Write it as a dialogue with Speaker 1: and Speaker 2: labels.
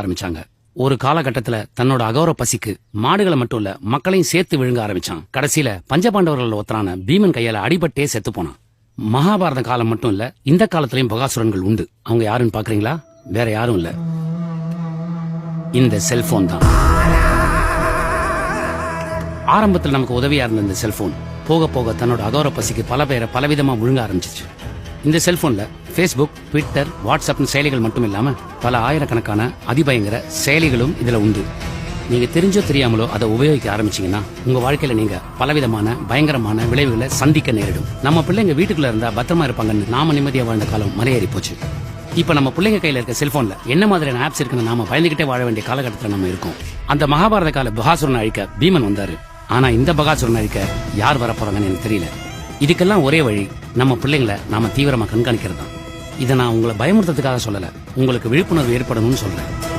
Speaker 1: ஆரம்பிச்சாங்க. ஒரு காலகட்டத்துல தன்னோட அகௌர பசிக்கு மாடுகளை மட்டும் இல்ல மக்களையும் சேர்த்து விழுங்க ஆரம்பிச்சான். கடைசியில பஞ்சபாண்டவர்கள் ஒருத்தரான பீமன் கையால அடிபட்டே செத்து போனான். மகாபாரத காலம் மட்டும் இல்ல இந்த காலத்திலயும் பகாசுரன்கள் உண்டு. அவங்க யாருன்னு பாக்குறீங்களா? வேற யாரும் இல்ல. இந்த செல்போன் தான். ஆரம்பத்தில் நமக்கு உதவியா இருந்த இந்த செல்போன் போக போக தன்னோட அகோர பசிக்கு பல பேரை பலவிதமா முழுங்க ஆரம்பிச்சிச்சு. இந்த செல்போன்ல ஃபேஸ்புக் ட்விட்டர் வாட்ஸ்அப்னு செயலிகள் மட்டும் இல்லாம பல ஆயிரக்கணக்கான அதிபயங்கர செயலிகளும் இதுல உண்டு. நீங்க தெரிஞ்சோ தெரியாமலோ அதை உபயோகிக்க ஆரம்பிச்சீங்கன்னா உங்க வாழ்க்கையில நீங்க பலவிதமான பயங்கரமான விளைவுகளை சந்திக்க நேரிடும். நம்ம பிள்ளைங்க வீட்டுக்குள்ள இருந்தா பத்திரமா இருப்பாங்கன்னு நாம நிம்மதியா வாழ்ந்த காலம் மலையேறி போச்சு. இப்ப நம்ம பிள்ளைங்க கையில இருக்க செல்போன்ல என்ன மாதிரியான ஆப்ஸ் இருக்குன்னு நாம பயந்துகிட்டே வாழ வேண்டிய காலகட்டத்துல நம்ம இருக்கோம். அந்த மகாபாரத கால பகாசுரன் அழிக்க பீமன் வந்தாரு. ஆனா இந்த பகாசுரன் அழிக்க யார் வரப்போறாங்கன்னு எனக்கு தெரியல. இதுக்கெல்லாம் ஒரே வழி நம்ம பிள்ளைங்களை நாம தீவிரமா கண்காணிக்கிறது தான் இதை நான் உங்களை பயமுறுத்துறதுக்காக சொல்லலை. உங்களுக்கு விழிப்புணர்வு ஏற்படணும்னு சொல்கிறேன்